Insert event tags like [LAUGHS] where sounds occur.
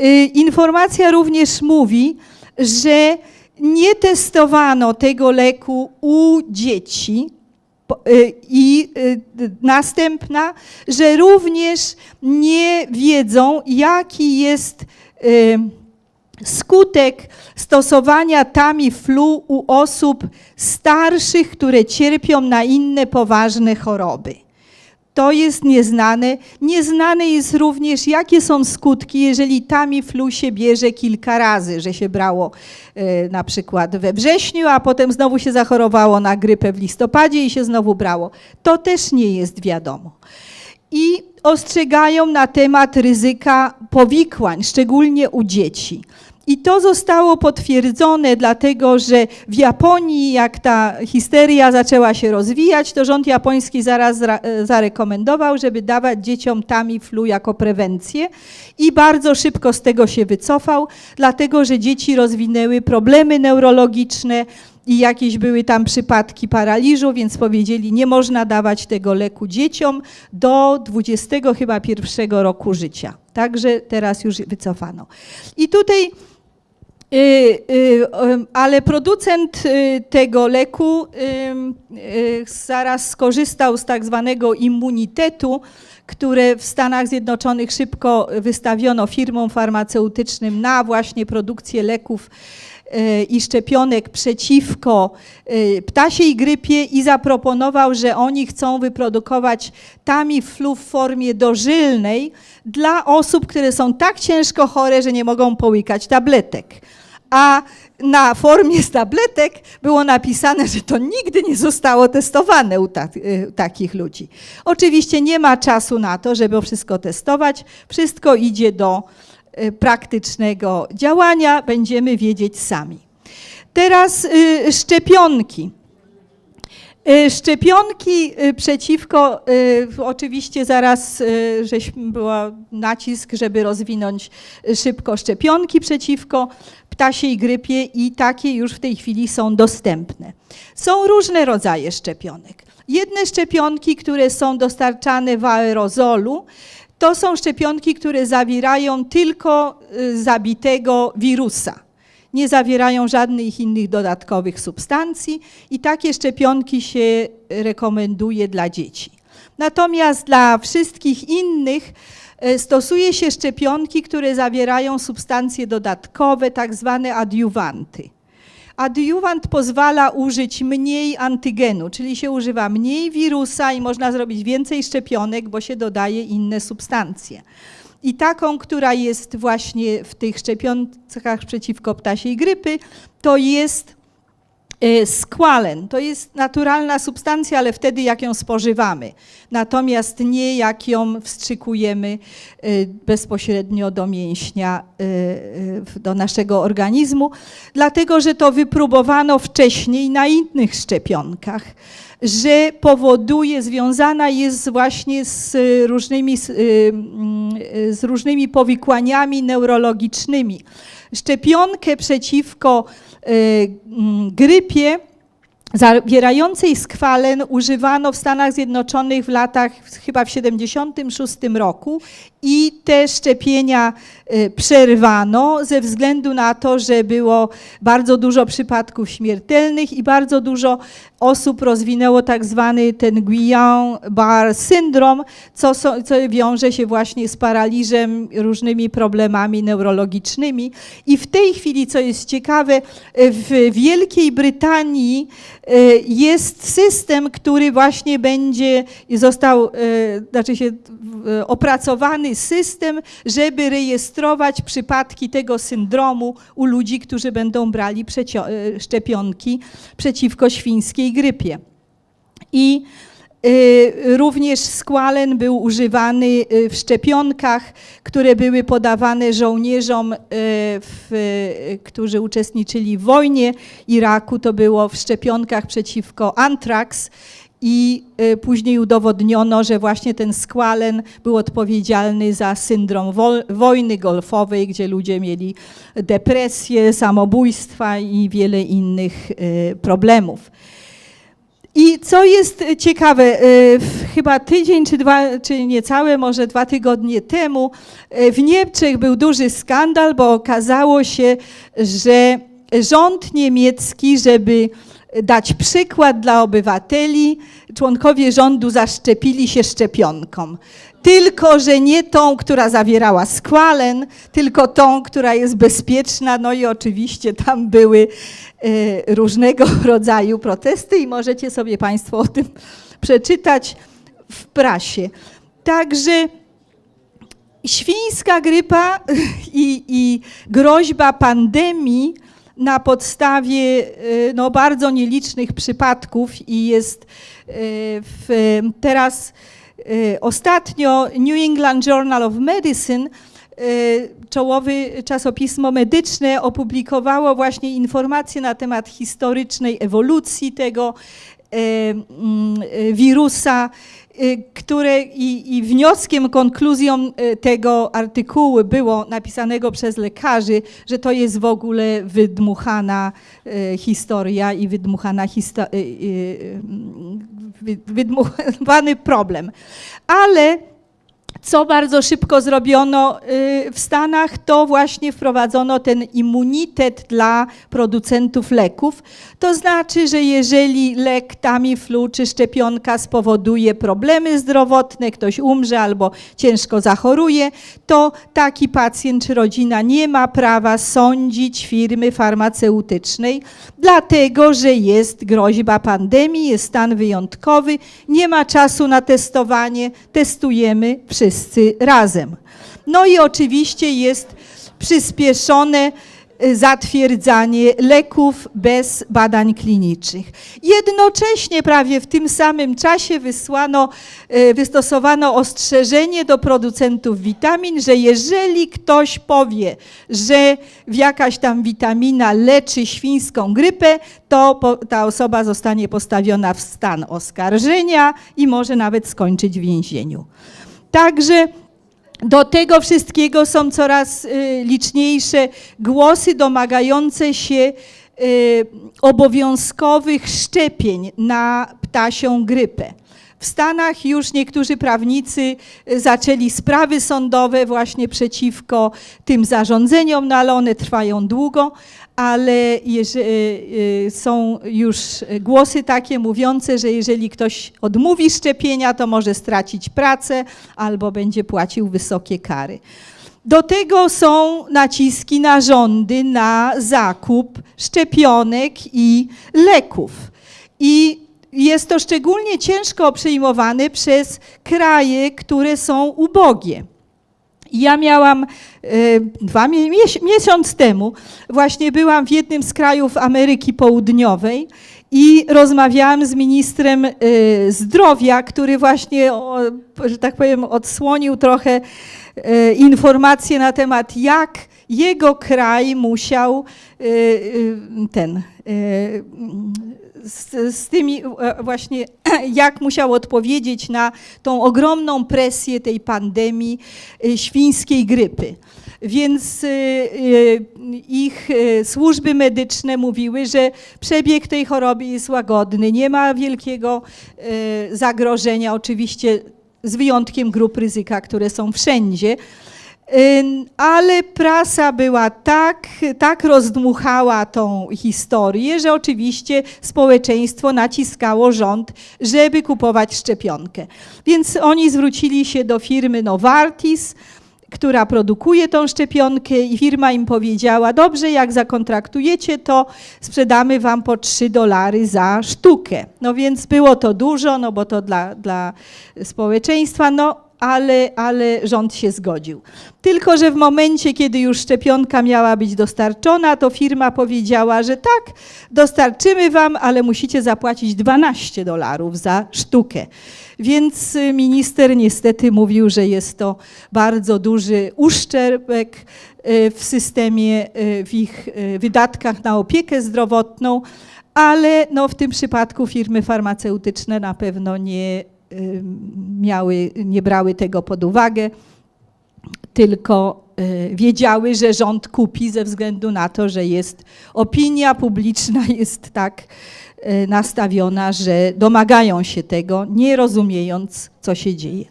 Y, Informacja również mówi, że nie testowano tego leku u dzieci. Y, I y, następna, że również nie wiedzą, jaki jest skutek stosowania Tamiflu u osób starszych, które cierpią na inne poważne choroby. To jest nieznane. Nieznane jest również, jakie są skutki, jeżeli Tamiflu się bierze kilka razy, że się brało e, na przykład we wrześniu, a potem znowu się zachorowało na grypę w listopadzie i się znowu brało. To też nie jest wiadomo. I ostrzegają na temat ryzyka powikłań, szczególnie u dzieci. I to zostało potwierdzone, dlatego że w Japonii, jak ta histeria zaczęła się rozwijać, to rząd japoński zaraz e, zarekomendował, żeby dawać dzieciom Tamiflu jako prewencję i bardzo szybko z tego się wycofał, dlatego że dzieci rozwinęły problemy neurologiczne i jakieś były tam przypadki paraliżu, więc powiedzieli, nie można dawać tego leku dzieciom do 20 chyba pierwszego roku życia. Także teraz już wycofano. I tutaj Y, y, em, ale producent y, tego leku y, zaraz skorzystał z tak zwanego immunitetu, które w Stanach Zjednoczonych szybko wystawiono firmom farmaceutycznym na właśnie produkcję leków y, i szczepionek przeciwko y, ptasiej grypie i zaproponował, że oni chcą wyprodukować Tamiflu w formie dożylnej dla osób, które są tak ciężko chore, że nie mogą połykać tabletek a na formie z tabletek było napisane, że to nigdy nie zostało testowane u, ta, y, takich ludzi. Oczywiście nie ma czasu na to, żeby wszystko testować. Wszystko idzie do y, praktycznego działania, będziemy wiedzieć sami. Teraz y, szczepionki. Y, Szczepionki y, przeciwko, y, oczywiście zaraz żeśmy była nacisk, żeby rozwinąć szybko szczepionki przeciwko ptasiej grypie i takie już w tej chwili są dostępne. Są różne rodzaje szczepionek. Jedne szczepionki, które są dostarczane w aerozolu, to są szczepionki, które zawierają tylko zabitego wirusa nie zawierają żadnych innych dodatkowych substancji i takie szczepionki się rekomenduje dla dzieci. Natomiast dla wszystkich innych e, stosuje się szczepionki, które zawierają substancje dodatkowe, tak zwane adiuwanty. Adiuwant pozwala użyć mniej antygenu, czyli się używa mniej wirusa i można zrobić więcej szczepionek, bo się dodaje inne substancje. I taką, która jest właśnie w tych szczepionkach przeciwko ptasiej grypy, to jest e, squalen. To jest naturalna substancja, ale wtedy jak ją spożywamy. Natomiast nie jak ją wstrzykujemy e, bezpośrednio do mięśnia, e, do naszego organizmu, dlatego że to wypróbowano wcześniej na innych szczepionkach że powoduje, związana jest właśnie z różnymi, z, różnymi powikłaniami neurologicznymi. Szczepionkę przeciwko y, mm, grypie zawierającej skwalen używano w Stanach Zjednoczonych w latach chyba w 76 roku i te szczepienia y, przerwano ze względu na to, że było bardzo dużo przypadków śmiertelnych i bardzo dużo osób rozwinęło tak zwany ten Guillain-Barré syndrom, co, co wiąże się właśnie z paraliżem, różnymi problemami neurologicznymi. I w tej chwili, co jest ciekawe, w Wielkiej Brytanii y, jest system, który właśnie będzie został, y, znaczy się y, system, żeby rejestrować przypadki tego syndromu u ludzi, którzy będą brali y, szczepionki przeciwko świńskiej grypie. I y, również squalen był używany y, w szczepionkach, które były podawane żołnierzom, w, którzy uczestniczyli w wojnie Iraku. To było w szczepionkach przeciwko antraks. I y, później udowodniono, że właśnie ten squalen był odpowiedzialny za syndrom wojny golfowej, gdzie ludzie mieli depresję, samobójstwa i wiele innych y, problemów. I co jest ciekawe, w- chyba tydzień czy dwa, czy niecałe, może dwa tygodnie temu w Niemczech był duży skandal, bo okazało się, że rząd niemiecki, żeby dać przykład dla obywateli, członkowie rządu zaszczepili się szczepionką. Tylko, że nie tą, która zawierała skwalen, tylko tą, która jest bezpieczna. No i oczywiście tam były e, różnego [LAUGHS] rodzaju protesty i możecie sobie Państwo o tym przeczytać w prasie. Także świńska grypa [LAUGHS] i, i groźba pandemii na podstawie e, no, bardzo nielicznych przypadków i jest e, w, teraz e, ostatnio New England Journal of Medicine czołowy czasopismo medyczne opublikowało właśnie informacje na temat historycznej ewolucji tego mm, wirusa, które i, i wnioskiem, konkluzją e, tego artykułu było napisanego przez lekarzy, że to jest w ogóle wydmuchana e, historia i wydmuchana histo- wy- [LAUGHS] wydmuchany problem. Ale co bardzo szybko zrobiono y, w Stanach, to właśnie wprowadzono ten immunitet dla producentów leków. To znaczy, że jeżeli lek Tamiflu czy szczepionka spowoduje problemy zdrowotne, ktoś umrze albo ciężko zachoruje, to taki pacjent czy rodzina nie ma prawa sądzić firmy farmaceutycznej, dlatego że jest groźba pandemii, jest stan wyjątkowy, nie ma czasu na testowanie, testujemy wszyscy razem. No i oczywiście jest przyspieszone y, zatwierdzanie leków bez badań klinicznych. Jednocześnie prawie w tym samym czasie wysłano, y, wystosowano ostrzeżenie do producentów witamin, że jeżeli ktoś powie, że jakaś tam witamina leczy świńską grypę, to ta osoba zostanie postawiona w stan oskarżenia i może nawet skończyć w więzieniu. Także do tego wszystkiego są coraz y, liczniejsze głosy domagające się y, obowiązkowych szczepień na ptasią grypę. W Stanach już niektórzy prawnicy y, zaczęli sprawy sądowe właśnie przeciwko tym zarządzeniom, no ale one trwają długo, ale y, y, są już głosy takie mówiące, że jeżeli ktoś odmówi szczepienia, to może stracić pracę albo będzie płacił wysokie kary. Do tego są naciski na rządy na zakup szczepionek i leków. I jest to szczególnie ciężko przyjmowane przez kraje, które są ubogie. Ja miałam e, dwa mie- mies- miesiąc temu, właśnie byłam w jednym z krajów Ameryki Południowej i rozmawiałam z ministrem e, zdrowia, który właśnie, że tak powiem, odsłonił trochę e, informacje na temat, jak jego kraj musiał ten z, z tymi e, właśnie, [CLEARS THROAT] jak musiał odpowiedzieć na tą ogromną presję tej pandemii e, świńskiej grypy. Więc e, ich służby medyczne mówiły, że przebieg tej choroby jest łagodny, nie ma wielkiego zagrożenia, oczywiście z wyjątkiem grup ryzyka, które są wszędzie. Ale prasa była tak, tak rozdmuchała tą historię, że oczywiście społeczeństwo naciskało rząd, żeby kupować szczepionkę. Więc oni zwrócili się do firmy Novartis, która produkuje tą szczepionkę i firma im powiedziała, dobrze, jak zakontraktujecie, to sprzedamy wam po 3 dolary za sztukę. No więc było to dużo, no bo to dla, dla społeczeństwa, no ale, ale rząd się zgodził. Tylko, że w momencie, kiedy już szczepionka miała być dostarczona, to firma powiedziała, że tak, dostarczymy wam, ale musicie zapłacić 12 dolarów za sztukę. Więc y, minister niestety mówił, że jest to bardzo duży uszczerbek y, w systemie, y, w ich wydatkach na opiekę zdrowotną, ale no, w tym przypadku firmy farmaceutyczne na pewno nie miały, nie brały tego pod uwagę, tylko e, wiedziały, że rząd kupi ze względu na to, że jest opinia publiczna [LAUGHS] jest tak e, nastawiona, że domagają się tego, nie rozumiejąc, co się dzieje.